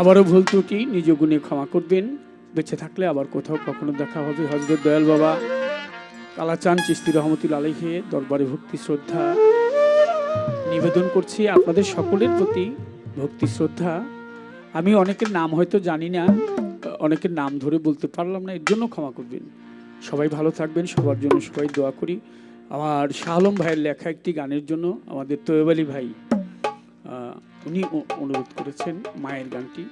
আবারও ভুল ত্রুটি, নিজ গুণে ক্ষমা করবেন। বেঁচে থাকলে আবার কোথাও কখনো দেখা হবে। হজরত দয়াল বাবা কালাচান চিস্তি রহমতুল আলহে দরবারে ভক্তি, শ্রদ্ধা নিবেদন করছি আপনাদের সকলের প্রতি। ভক্তি, শ্রদ্ধা। আমি অনেকের নাম হয়তো জানি না, অনেকের নাম ধরে বলতে পারলাম না, এর জন্য ক্ষমা করবেন। সবাই ভালো থাকবেন, সবার জন্য সবাই দোয়া করি। আমার শাহ আলম ভাইয়ের লেখা একটি গানের জন্য আমাদের তৈব আলী ভাই উনি অনুরোধ করেছেন মায়ের গানটি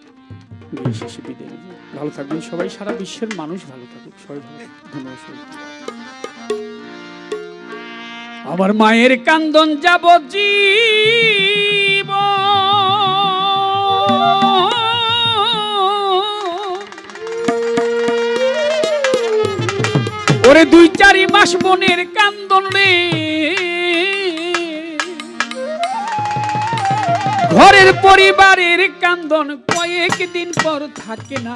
বিদায় ভালো থাকবেন সবাই, সারা বিশ্বের মানুষ ভালো থাকুক। সবাই ভালো ধন্যবাদ আমার মায়ের কান্দন যাব জীব ওরে দুই চারি মাস বোনের কান্দন রে। ঘরের পরিবারের কান্দন কয়েকদিন পর থাকে না।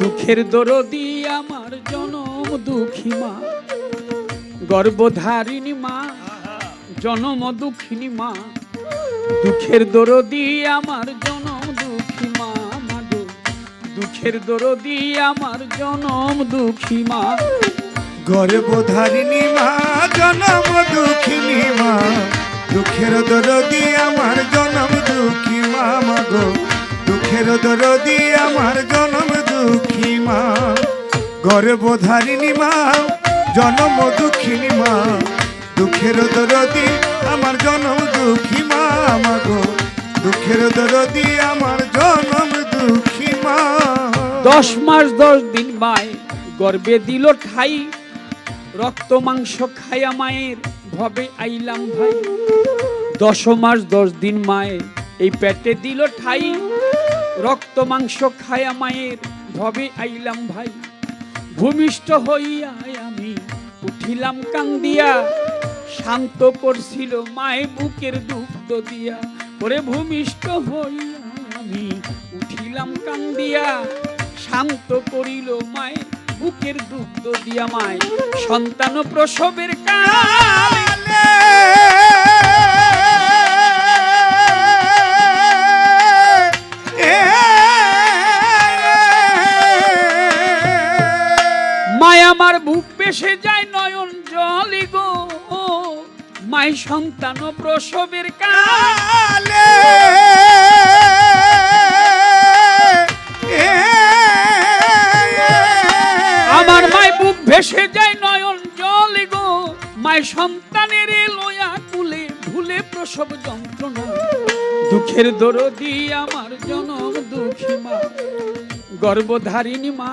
দুঃখের দরদি আমার জনম দুঃখী মা। গর্ভধারিণী মা, জনম দুঃখিনী মা। দুঃখের দরদি আমার জনম দুঃখী মা দুঃখের দরদি আমার জনম দুঃখী মা। গর্ভধারিণী মা, জনম দুঃখিনী মা। দুঃখের দরদি আমার দরদি আমার জনম দুঃখী মা। গর্ভধারিণী মা, জনম দুঃখিনী মা। দুঃখের দরদি আমার জনম দুঃখী মা মাগো দুঃখের দরদি আমার জনম দুঃখী মা। দশ মাস দশ দিন মায় গর্বে দিল ঠাই। রক্ত মাংস খায়া মায়ের ভবে আইলাম ভাই। দশ মাস দশ দিন মায়ে এই পেটে দিল ঠাই। রক্ত মাংস খায়া মায়ের ভবে আইলাম ভাই। ভূমিষ্ঠ হইয়া আমি উঠিলাম কান্দিয়া, শান্ত করছিল মায়ে বুকের দুগ্ধ দিয়া। ওরে ভূমিষ্ঠ হইয়া আমি উঠিলাম কান্দিয়া, শান্ত করিল মায়ে বুকের দুগ্ধ দিয়া মায়। সন্তান প্রসবের কালে আমার বুক পেশে যায় নয়ন জলি গো। মাই সন্তান প্রসবের কালে। আমার মায় বুক ভেসে যায় নয়ন জলে গো। মাই সন্তানের লয়া কুলে ভুলে প্রসব যন্ত্রণা। দুঃখের দরদি আমার জনম দুঃখী মা। গর্ভধারিণী মা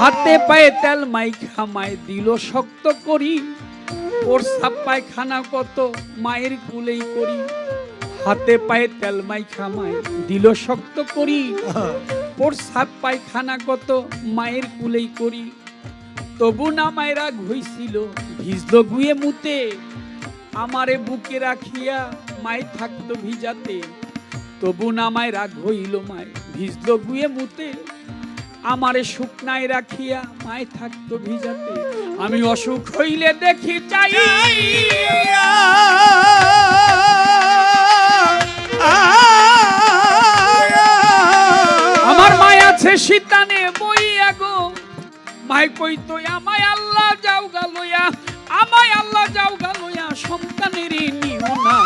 হাতে পায়ে তেল মাইখা মায় দিল শক্ত করি। ওর সাপ পায়খানা কত মায়ের কুলেই করি। হাতে পায়ে তেল মাইখা মায় দিল শক্ত করি। ওর সাপ পায়খানা কত মায়ের কুলেই করি। তবু না মায়েরা ঘুইছিল, ভিজল গুয়ে মুতে। আমারে বুকে রাখিয়া মায় থাকতো ভিজাতে। তবু না মায় রাগ হইল মায়, ভিজল গুয়ে মুতে। আমারে শুকনায় রাখিয়া মায় থাকতো ভিজাতে। আমি অসুখ হইলে দেখি চাই আমার মায় আছে শীতানে বইয়া গো। মায় কইতো আমায় আল্লাহ যাও গালইয়া আমায় আল্লাহ যাও গালইয়া সন্তানের নিও না।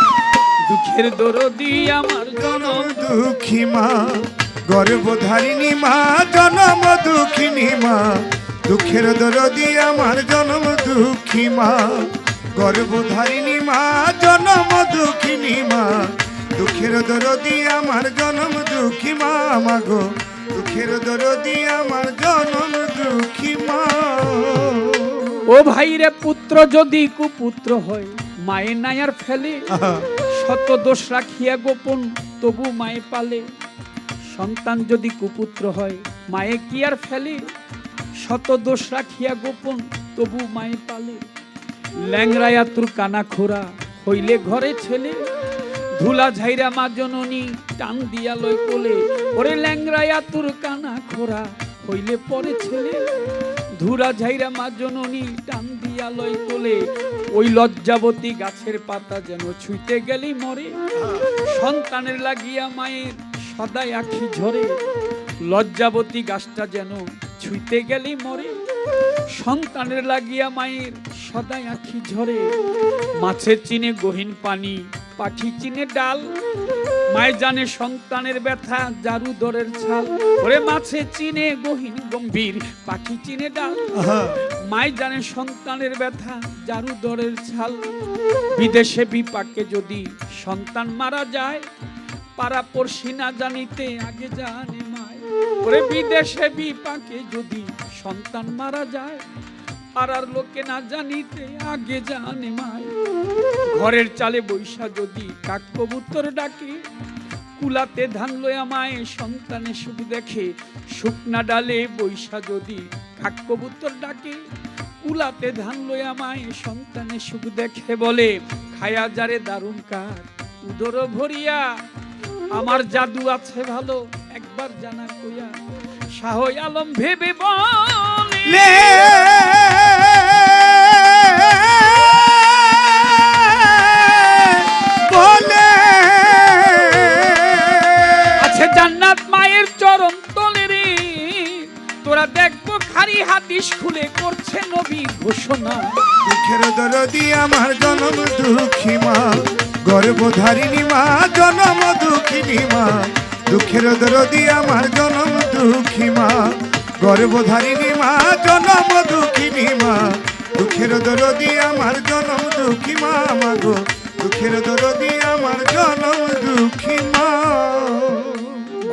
দুঃখের দরদি আমার জনম। দুঃখী মা গর্ভধারিণী মা জনম দুঃখিনী মা। দুঃখের দরদি আমার জনম দুঃখী মা। গর্ভধারিণী মা জনম দুঃখিনী মা। দুঃখের দরদি আমার জনম দুঃখী মা মাগো দুঃখের দরদি আমার জনম দুঃখী মা। ও ভাই রে পুত্র যদি কুপুত্র হয় মায়ের নায়ার ফেলে শত দোষ রাখিয়া গোপন তবু মায়ে পালে। সন্তান যদি কুপুত্র হয়, মায়ে কি আর ফেলে? শত দোষ রাখিয়া গোপন, তবু মায়ে পালে। ল্যাংরায়া তোর কানা খোরা হইলে ঘরে ছেলে। ধুলা ঝাইরা মা জননী টান দিয়া লই কোলে। ওরে ল্যাংরায়া তোর কানা খোরা হইলে পরে ছেলে। ধুরা ঝাইরা মা জননী টান দিয়া লই কোলে। ওই লজ্জাবতী গাছের পাতা যেন ছুঁইতে গেলেই মরে। সন্তানের লাগিয়া মায়ের সদাই আখি ঝরে লজ্জাবতী গাছটা যেন ছুঁইতে গেলেই মরে। সন্তানের লাগিয়া মায়ের সদাই আখি ঝরে মাছের চিনে গহীন পানি পাখি চিনে ডাল। মায় জানে সন্তানের ব্যথা জারু দরের ছাল। ওরে মাছে চিনে গহীন গম্ভীর পাখি চিনে ডাল। মায় জানে সন্তানের ব্যথা জারু দরের ছাল। বিদেশে বিপাকে যদি সন্তান মারা যায় পাড়া পড়শি না জানিতে আগে জানে মায়। বিদেশে বিপাকে যদি সন্তান মারা যায়, পাড়ার লোকে না জানিতে আগে জানে মায়। ঘরের চালে বৈশা যদি কাক কবুতর ডাকে, কুলাতে ধান লয়া মায়ে সন্তানে সুখ দেখে। শুকনা ডালে বৈশা যদি কাক কবুতর ডাকে, কুলাতে ধান লয়া মায়ে সন্তানে সুখ দেখে বলে, খায়া যারে দারুণ কার, উদর ভরিয়া আমার জাদু আছে ভালো একবার জানা কইয়া শাহ আলম ভেবে বলে লে বলে আছে জান্নাত মায়ের চরণ তোরা দেখব খারি হাদিস খুলে করছে নবী ঘোষণা দুঃখের দরদি আমার জনম দুঃখী মা গর্ভধারিণী মা জনম দুঃখিনী মা। দুঃখের দরদি আমার জনম দুঃখী মা। গর্ভধারিণী মা জনম দুঃখিনী মা। দুঃখের দরদি আমার জনম দুঃখী মা মাগো দুঃখের দরদি আমার জনম দুঃখী মা।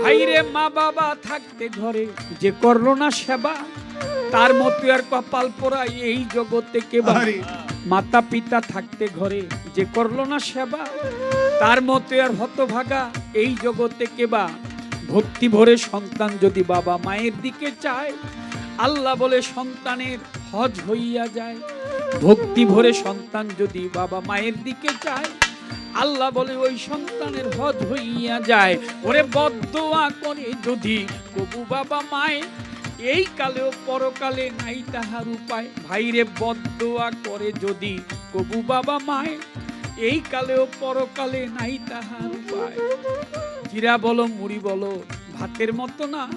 ভাইরে মা বাবা থাকতে ঘরে যে করল না সেবা তার মতো আর কপাল পোড়াই এই জগতে আরে। মাতা পিতা থাকতে ঘরে যে করল না সেবা, তার মতো আর হতভাগা এই জগতে কেবা। ভক্তি ভরে সন্তান যদি বাবা মায়ের দিকে চায়, আল্লাহ বলে সন্তানের হজ হইয়া যায়। ভক্তি ভরে সন্তান যদি বাবা মায়ের দিকে চায়, আল্লাহ বলে ওই সন্তানের হজ হইয়া যায়। ওরে বদোয়া করে যদি কবু বাবা মায়, এই কালেও পরকালে নাই তাহার উপায়। ভাইরে বদোয়া করে যদি কবু বাবা মায় এই কালেও পরকালে নাই তাহার উপায়। জিরা বলো মুড়ি বলো ভাতের মতো না।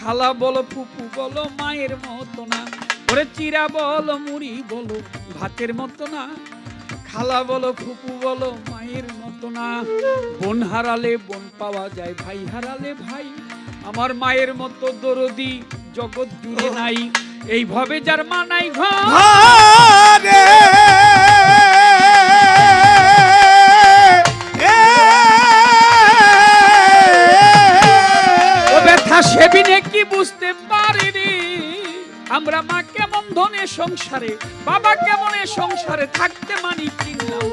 খালা বলো ফুপু বলো মায়ের মতো না। ওরে চিরা বলো মুড়ি বলো ভাতের মতো না। খালা বলো ফুপু বলো মায়ের মতো না। বোন হারালে বোন পাওয়া যায় ভাই হারালে ভাই। আমার মায়ের মতো দরদি জগৎ জুড়ে নাই। এইভাবে যার মা নাই ঘর। সেবিনে কি বুঝতে পারিনি? আমরা মা কেমন ধনে সংসারে, বাবা কেমন সংসারে থাকতে মানি চিনলাম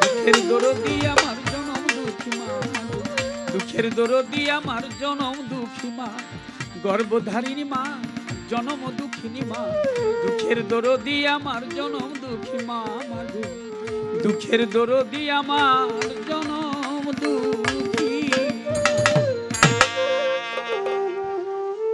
দুঃখের দরদি আমার জনম দুঃখী মা। দুঃখের দরদি আমার জনম দুঃখী মা। গর্ভধারিণী মা, জনম দুঃখিনী মা। দুঃখের দরদি আমার জনম দুঃখী মা দুঃখের দরদি আমার জনম